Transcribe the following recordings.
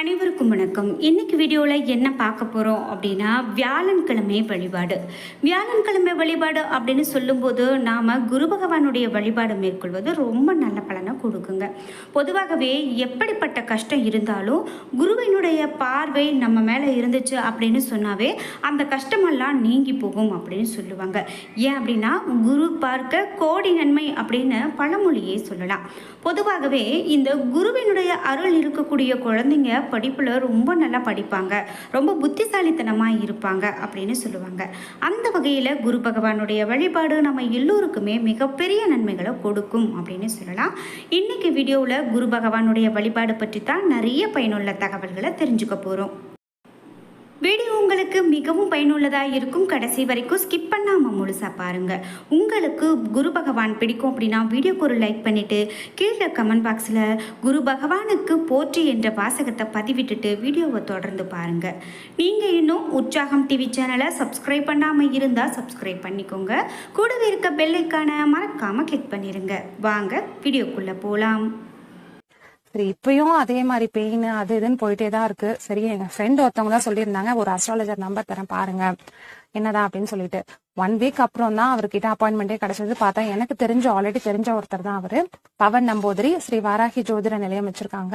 அனைவருக்கும் வணக்கம். இன்னைக்கு வீடியோவில் என்ன பார்க்க போகிறோம் அப்படின்னா வியாழன்கிழமை வழிபாடு. வியாழன்கிழமை வழிபாடு அப்படின்னு சொல்லும்போது நாம் குரு பகவானுடைய வழிபாடு மேற்கொள்வது ரொம்ப நல்ல பலனை கொடுக்குங்க. பொதுவாகவே எப்படிப்பட்ட கஷ்டம் இருந்தாலும் குருவினுடைய பார்வை நம்ம மேலே இருந்துச்சு அப்படின்னு சொன்னாவே அந்த கஷ்டமெல்லாம் நீங்கி போகும் அப்படின்னு சொல்லுவாங்க. ஏன் அப்படின்னா குரு பார்க்க கோடி நன்மை அப்படின்னு பழமொழியே சொல்லலாம். பொதுவாகவே இந்த குருவினுடைய அருள் இருக்கக்கூடிய குழந்தைங்க படிப்பில் ரொம்ப நல்லா படிப்பாங்க. ரொம்ப புத்திசாலித்தனமாக இருப்பாங்க அப்படின்னு சொல்லுவாங்க. அந்த வகையில் குரு பகவானுடைய வழிபாடு நம்ம எல்லோருக்குமே மிகப்பெரிய நன்மைகளை கொடுக்கும் அப்படின்னு சொல்லலாம். இன்றைக்கி வீடியோவில் குரு பகவானுடைய வழிபாடு பற்றி தான் நிறைய பயனுள்ள தகவல்களை தெரிஞ்சுக்க போகிறோம் வீடியோ உங்களுக்கு மிகவும் பயனுள்ளதாக இருக்கும் கடைசி வரைக்கும் ஸ்கிப் பண்ணாமல் முழுசாக பாருங்கள் உங்களுக்கு குரு பகவான் பிடிக்கும் அப்படின்னா வீடியோக்கு ஒரு லைக் பண்ணிவிட்டு கீழே கமெண்ட் பாக்ஸில் குரு பகவானுக்கு போற்றி என்ற வாசகத்தை பதிவிட்டுட்டு வீடியோவை தொடர்ந்து பாருங்கள் நீங்கள் இன்னும் உற்சாகம் டிவி சேனலை சப்ஸ்கிரைப் பண்ணாமல் இருந்தால் சப்ஸ்கிரைப் பண்ணிக்கோங்க. கூடவே இருக்க பெல்லைக்கான மறக்காமல் கிளிக் பண்ணிடுங்க வாங்க வீடியோக்குள்ளே போகலாம் சரி இப்பயும் அதே மாதிரி பெயின் அது இதுன்னு போயிட்டே தான் இருக்கு. சரி எங்க ஃப்ரெண்ட் ஒருத்தவங்க தான் சொல்லியிருந்தாங்க ஒரு அஸ்ட்ராலஜர் நம்பர் தரேன் பாருங்க. என்னதான் அப்படின்னு சொல்லிட்டு. ஒன் வீக் அப்புறம் தான் அவர்கிட்ட அப்பாயின்மெண்டே கிடைச்சது. பார்த்தா எனக்கு தெரிஞ்ச ஆல்ரெடி தெரிஞ்ச ஒருத்தர் தான் அவரு. பவன் நம்பூதிரி ஸ்ரீ வாராகி ஜோதிட நிலையம் வச்சிருக்காங்க.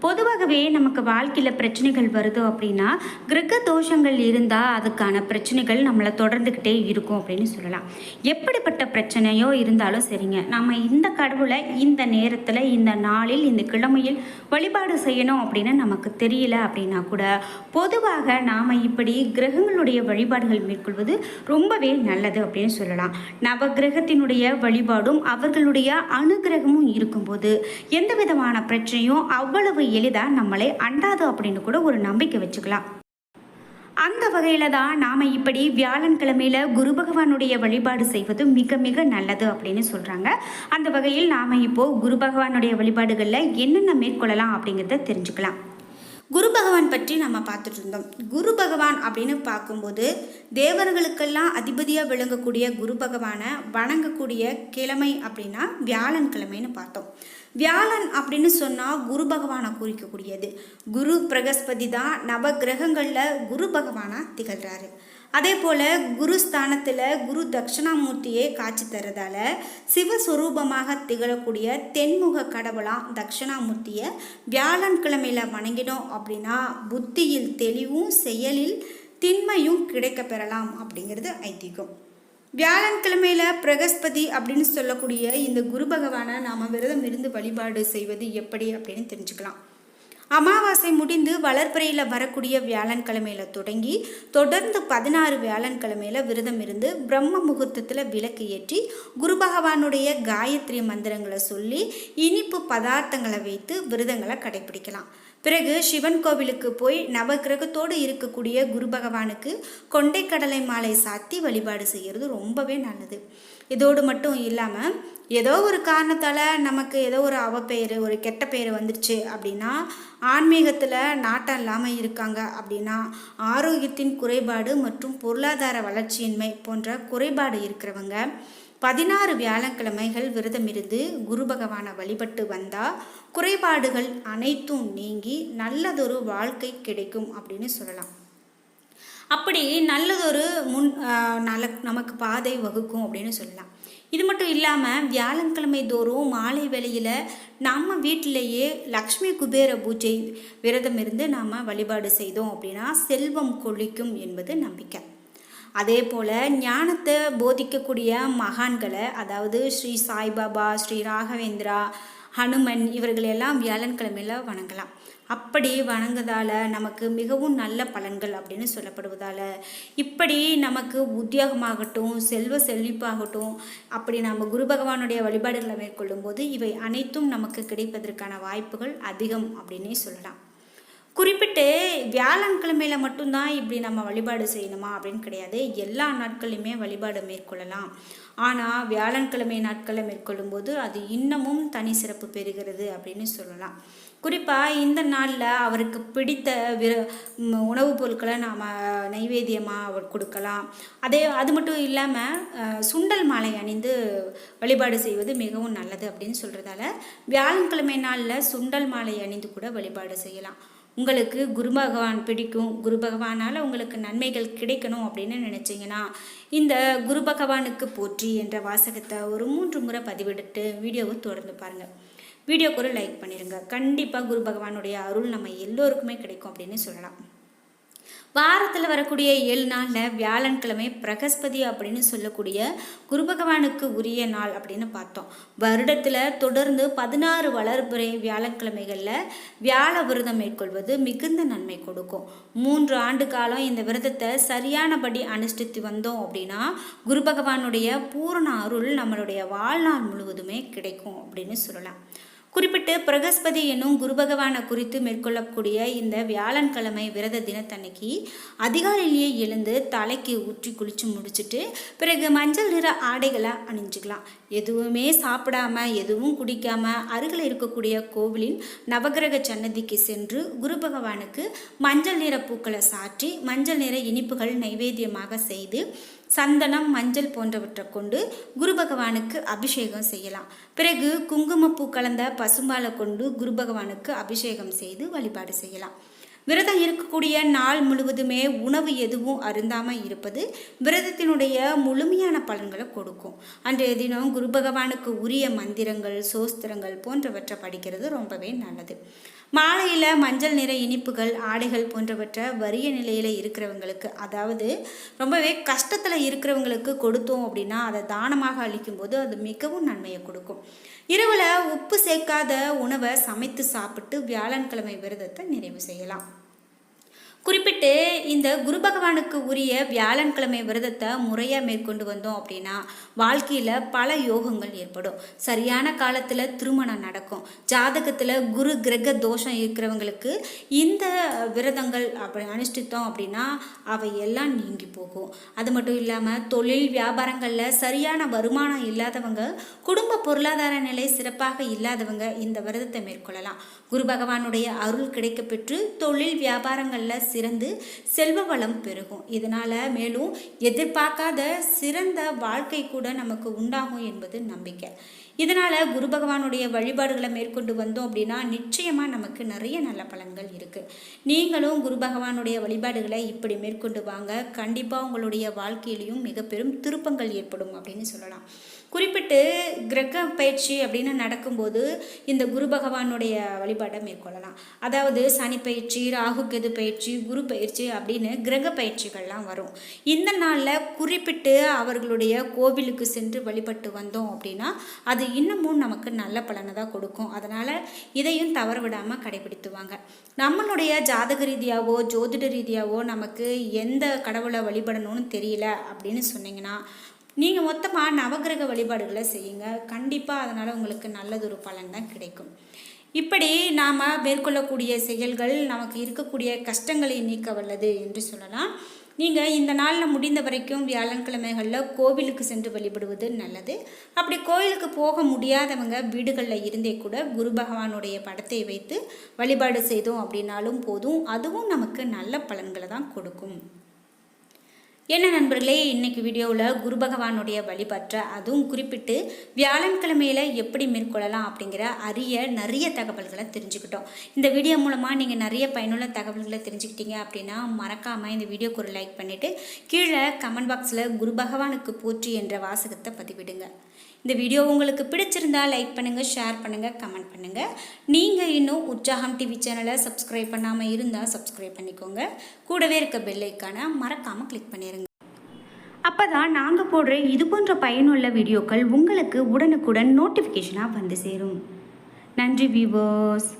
பொதுவாகவே நமக்கு வாழ்க்கையில் பிரச்சனைகள் வருது அப்படின்னா கிரக தோஷங்கள் இருந்தால் அதுக்கான பிரச்சனைகள் நம்மளை தொடர்ந்துக்கிட்டே இருக்கும் அப்படின்னு சொல்லலாம். எப்படிப்பட்ட பிரச்சனையோ இருந்தாலும் சரிங்க. நம்ம இந்த கடவுளை இந்த நேரத்தில் இந்த நாளில் இந்த கிழமையில் வழிபாடு செய்யணும் அப்படின்னு நமக்கு தெரியல அப்படின்னா கூட பொதுவாக நாம் இப்படி கிரகங்களுடைய வழிபாடுகள் மேற்கொள்வது ரொம்பவே நல்லது அப்படின்னு சொல்லலாம். நவ கிரகத்தினுடைய வழிபாடும் அவர்களுடைய அனுகிரகமும் இருக்கும்போது எந்த விதமான பிரச்சனையும் அவ்வளவு எளிதாக நம்மளை அண்டாது அப்படின்னு கூட ஒரு நம்பிக்கை வச்சுக்கலாம். அந்த வகையில் தான் நாம் இப்படி வியாழன்கிழமையில் குரு பகவானுடைய வழிபாடு செய்வது மிக மிக நல்லது அப்படின்னு சொல்கிறாங்க அந்த வகையில் நாம் இப்போது குரு பகவானுடைய வழிபாடுகளில் என்னென்ன மேற்கொள்ளலாம் அப்படிங்கிறத தெரிஞ்சுக்கலாம். குரு பகவான் பற்றி நம்ம பார்த்துட்டு இருந்தோம். குரு பகவான் அப்படின்னு பார்க்கும்போது தேவர்களுக்கெல்லாம் அதிபதியாக விளங்கக்கூடிய குரு பகவானை வணங்கக்கூடிய கிழமை அப்படின்னா வியாழன் கிழமைன்னு பார்த்தோம். வியாழன் அப்படின்னு சொன்னால் குரு பகவானை குறிக்கக்கூடியது. குரு பிரகஸ்பதி தான் நவ கிரகங்களில் குரு பகவானாக திகழ்கிறாரு அதே போல் குரு ஸ்தானத்தில் குரு தட்சிணாமூர்த்தியே காட்சி தரதால சிவஸ்வரூபமாக திகழக்கூடிய தென்முக கடவுளாக தட்சிணாமூர்த்தியை வியாழன் கிழமையில் வணங்கினோம் அப்படின்னா புத்தியில் தெளிவும் செயலில் திண்மையும் கிடைக்க பெறலாம் அப்படிங்கிறது ஐதீகம். வியாழன்கிழமையில் பிரகஸ்பதி அப்படின்னு சொல்லக்கூடிய இந்த குரு பகவானை நாம் விரதம் இருந்து வழிபாடு செய்வது எப்படி அப்படின்னு தெரிஞ்சுக்கலாம். அமாவாசை முடிந்து வளர்பிறையில் வரக்கூடிய வியாழன்கிழமையில் தொடங்கி தொடர்ந்து பதினாறு வியாழன்கிழமையில் விரதம் இருந்து பிரம்ம முகூர்த்தத்தில் விளக்கு ஏற்றி குரு பகவானுடைய காயத்ரி மந்திரங்களை சொல்லி இனிப்பு பதார்த்தங்களை வைத்து விரதங்களை கடைபிடிக்கலாம். பிறகு சிவன் கோவிலுக்கு போய் நவகிரகத்தோடு இருக்கக்கூடிய குரு பகவானுக்கு கொண்டைக்கடலை மாலை சாத்தி வழிபாடு செய்கிறது ரொம்பவே நல்லது. இதோடு மட்டும் இல்லாமல் ஏதோ ஒரு காரணத்தால் நமக்கு ஏதோ ஒரு அவப்பெயர் ஒரு கெட்ட பெயர் வந்துருச்சு அப்படின்னா ஆன்மீகத்தில் நாட்டம் இல்லாமல் இருக்காங்க அப்படின்னா ஆரோக்கியத்தின் குறைபாடு மற்றும் பொருளாதார வளர்ச்சியின்மை போன்ற குறைபாடு இருக்கிறவங்க பதினாறு வியாழக்கிழமைகள் விரதம் இருந்து குரு பகவானை வழிபட்டு வந்தால் குறைபாடுகள் அனைத்தும் நீங்கி நல்லதொரு வாழ்க்கை கிடைக்கும் அப்படின்னு சொல்லலாம். அப்படி நல்லதொரு முன் நல்ல நமக்கு பாதை வகுக்கும் அப்படின்னு சொல்லலாம். இது மட்டும் இல்லாமல் வியாழக்கிழமை தோறும் மாலை வேளையில் நம்ம வீட்டிலேயே லக்ஷ்மி குபேர பூஜை விரதம் இருந்து நாம் வழிபாடு செய்தோம் அப்படின்னா செல்வம் கொழிக்கும் என்பது நம்பிக்கை. அதே போல் ஞானத்தை போதிக்கக்கூடிய மகான்களை அதாவது ஸ்ரீ சாய்பாபா ஸ்ரீ ராகவேந்திரா ஹனுமன் இவர்களெல்லாம் வியாழன்கிழமையில் வணங்கலாம். அப்படி வணங்குறதால நமக்கு மிகவும் நல்ல பலன்கள் அப்படின்னு சொல்லப்படுவதால் இப்படி நமக்கு உத்தியோகமாகட்டும் செல்வ செழிப்பாகட்டும் அப்படி நம்ம குரு பகவானுடைய வழிபாடுகளை மேற்கொள்ளும் போது இவை அனைத்தும் நமக்கு கிடைப்பதற்கான வாய்ப்புகள் அதிகம் அப்படின்னே சொல்லலாம். குறிப்பிட்டு வியாழக்கிழமையில மட்டும்தான் இப்படி நம்ம வழிபாடு செய்யணுமா அப்படின்னு கிடையாது. எல்லா நாட்களையுமே வழிபாடு மேற்கொள்ளலாம். ஆனால் வியாழக்கிழமை நாட்களை மேற்கொள்ளும்போது அது இன்னமும் தனி சிறப்பு பெறுகிறது அப்படின்னு சொல்லலாம். குறிப்பாக இந்த நாளில் அவருக்கு பிடித்த விர உணவுப் பொருட்களை நாம் நைவேத்தியமாக அவர் கொடுக்கலாம். அதே அது மட்டும் இல்லாமல் சுண்டல் மாலை அணிந்து வழிபாடு செய்வது மிகவும் நல்லது அப்படின்னு சொல்கிறதால வியாழக்கிழமை நாளில் சுண்டல் மாலை அணிந்து கூட வழிபாடு செய்யலாம். உங்களுக்கு குரு பகவான் பிடிக்கும். குரு பகவானால் உங்களுக்கு நன்மைகள் கிடைக்கணும் அப்படின்னு நினச்சிங்கன்னா இந்த குரு பகவானுக்கு போற்றி என்ற வாசகத்தை ஒரு மூன்று முறை பதிவிட்டு வீடியோவை தொடர்ந்து பாருங்கள் வீடியோக்கு ஒரு லைக் பண்ணிடுங்க கண்டிப்பாக குரு பகவானுடைய அருள் நம்ம எல்லோருக்குமே கிடைக்கும் அப்படின்னு சொல்லலாம். வாரத்தில் வரக்கூடிய ஏழு நாளில் வியாழன்கிழமை பிரகஸ்பதி அப்படின்னு சொல்லக்கூடிய குரு பகவானுக்கு உரிய நாள் அப்படின்னு பார்த்தோம். வருடத்தில் தொடர்ந்து பதினாறு வளர்புரை வியாழக்கிழமைகளில் வியாழ விரதம் மேற்கொள்வது மிகுந்த நன்மை கொடுக்கும். மூன்று ஆண்டு காலம் இந்த விரதத்தை சரியானபடி அனுஷ்டித்து வந்தோம் அப்படின்னா குரு பகவானுடைய பூரண அருள் நம்மளுடைய வாழ்நாள் முழுவதுமே கிடைக்கும் அப்படின்னு சொல்லலாம். குறிப்பிட்டு பிரகஸ்பதி என்னும் குரு பகவானை குறித்து மேற்கொள்ளக்கூடிய இந்த வியாழன்கிழமை விரத தினத்தன்னைக்கு அதிகாலையிலேயே எழுந்து தலைக்கு ஊற்றி குளிச்சு முடிச்சுட்டு பிறகு மஞ்சள் நிற ஆடைகளை அணிஞ்சுக்கலாம். எதுவுமே சாப்பிடாம எதுவும் குடிக்காம அருகில் இருக்கக்கூடிய கோவிலின் நவகிரக சன்னதிக்கு சென்று குரு பகவானுக்கு மஞ்சள் நிற பூக்களை சாற்றி மஞ்சள் நிற இனிப்புகள் நைவேத்தியமாக செய்து சந்தனம் மஞ்சள் போன்றவற்றை கொண்டு குரு பகவானுக்கு அபிஷேகம் செய்யலாம். பிறகு குங்குமப்பூ கலந்த பசும்பாலை கொண்டு குரு பகவானுக்கு அபிஷேகம் செய்து வழிபாடு செய்யலாம். விரதம் இருக்கக்கூடிய நாள் முழுவதுமே உணவு எதுவும் அருந்தாமல் இருப்பது விரதத்தினுடைய முழுமையான பலன்களை கொடுக்கும். அன்றைய தினம் குரு பகவானுக்கு உரிய மந்திரங்கள் சோஸ்திரங்கள் போன்றவற்றை படிக்கிறது ரொம்பவே நல்லது. மாலையில் மஞ்சள் நிற இனிப்புகள் ஆடைகள் போன்றவற்றை வறிய நிலையில் இருக்கிறவங்களுக்கு அதாவது ரொம்பவே கஷ்டத்தில் இருக்கிறவங்களுக்கு கொடுத்தோம் அப்படின்னா அதை தானமாக அளிக்கும்போது அது மிகவும் நன்மையை கொடுக்கும். இரவில் உப்பு சேர்க்காத உணவை சமைத்து சாப்பிட்டு வியாழன்கிழமை விரதத்தை நிறைவு செய்யலாம். குறிப்பிட்டு இந்த குரு பகவானுக்கு உரிய வியாழன்கிழமை விரதத்தை முறையாக மேற்கொண்டு வந்தோம் அப்படின்னா வாழ்க்கையில் பல யோகங்கள் ஏற்படும். சரியான காலத்தில் திருமணம் நடக்கும். ஜாதகத்தில் குரு கிரக தோஷம் இருக்கிறவங்களுக்கு இந்த விரதங்கள் அப்படி அனுஷ்டித்தோம் அப்படின்னா அவை எல்லாம் நீங்கி போகும். அது மட்டும் இல்லாமல் தொழில் வியாபாரங்களில் சரியான வருமானம் இல்லாதவங்க குடும்ப பொருளாதார நிலை சிறப்பாக இல்லாதவங்க இந்த விரதத்தை மேற்கொள்ளலாம். குரு பகவானுடைய அருள் கிடைக்கப்பெற்று தொழில் வியாபாரங்களில் சிறந்து செல்வ வளம் பெருகும். இதனால் மேலும் எதிர்பார்க்காத சிறந்த வாழ்க்கை கூட நமக்கு உண்டாகும் என்பது நம்பிக்கை. இதனால் குரு பகவானுடைய வழிபாடுகளை மேற்கொண்டு வந்தோம் அப்படின்னா நிச்சயமாக நமக்கு நிறைய நல்ல பலன்கள் இருக்குது நீங்களும் குரு பகவானுடைய வழிபாடுகளை இப்படி மேற்கொண்டு வாங்க. கண்டிப்பாக உங்களுடைய வாழ்க்கையிலையும் மிக பெரும் திருப்பங்கள் ஏற்படும் அப்படின்னு சொல்லலாம். குறிப்பிட்டு கிரக பயிற்சி அப்படின்னு நடக்கும்போது இந்த குரு பகவானுடைய வழிபாட்டை மேற்கொள்ளலாம். அதாவது சனி பயிற்சி ராகு கெது பயிற்சி குரு பயிற்சி அப்படின்னு கிரக பயிற்சிகள்லாம் வரும். இந்த நாளில் குறிப்பிட்டு அவர்களுடைய கோவிலுக்கு சென்று வழிபட்டு வந்தோம் அப்படின்னா அது இன்னமும் நமக்கு நல்ல பலனை தான் கொடுக்கும். அதனால் இதையும் தவற விடாமல் கடைபிடித்துவாங்க. நம்மளுடைய ஜாதக ரீதியாகவோ ஜோதிட ரீதியாகவோ நமக்கு எந்த கடவுளை வழிபடணும்னு தெரியல அப்படின்னு சொன்னீங்கன்னா நீங்கள் மொத்தமாக நவகிரக வழிபாடுகளை செய்யுங்க. கண்டிப்பாக அதனால் உங்களுக்கு நல்லதொரு பலன் தான் கிடைக்கும். இப்படி நாம் மேற்கொள்ளக்கூடிய செயல்கள் நமக்கு இருக்கக்கூடிய கஷ்டங்களை நீக்க வல்லது என்று சொல்லலாம். நீங்கள் இந்த நாளில் முடிந்த வரைக்கும் வியாழன்கிழமைகளில் கோவிலுக்கு சென்று வழிபடுவது நல்லது. அப்படி கோவிலுக்கு போக முடியாதவங்க வீடுகளில் இருந்தே கூட குரு பகவானுடைய படத்தை வைத்து வழிபாடு செய்தோம் அப்படின்னாலும் போதும். அதுவும் நமக்கு நல்ல பலன்களை தான் கொடுக்கும். என்ன நண்பர்களே இன்றைக்கி வீடியோவில் குரு பகவானுடைய வழிபற்ற அதுவும் குறிப்பிட்டு வியாழன்கிழமையில் எப்படி மேற்கொள்ளலாம் அப்படிங்கிற அரிய நிறைய தகவல்களை தெரிஞ்சுக்கிட்டோம். இந்த வீடியோ மூலமாக நீங்கள் நிறைய பயனுள்ள தகவல்களை தெரிஞ்சுக்கிட்டீங்க அப்படின்னா மறக்காமல் இந்த வீடியோக்கு ஒரு லைக் பண்ணிவிட்டு கீழே கமெண்ட் பாக்ஸில் குரு பகவானுக்கு போற்றி என்ற வாசகத்தை பதிவிடுங்க. இந்த வீடியோ உங்களுக்கு பிடிச்சிருந்தா லைக் பண்ணுங்கள் ஷேர் பண்ணுங்கள் கமெண்ட் பண்ணுங்கள் நீங்கள் இன்னும் உற்சாகம் டிவி சேனலை சப்ஸ்கிரைப் பண்ணாமல் இருந்தால் சப்ஸ்கிரைப் பண்ணிக்கோங்க. கூடவே இருக்க பெல்லைக்கான மறக்காமல் கிளிக் பண்ணிடுங்க அப்போ தான் நாங்கள் போடுற இது போன்ற பயனுள்ள வீடியோக்கள் உங்களுக்கு உடனுக்குடன் நோட்டிஃபிகேஷனாக வந்து சேரும். நன்றி வியூவர்ஸ்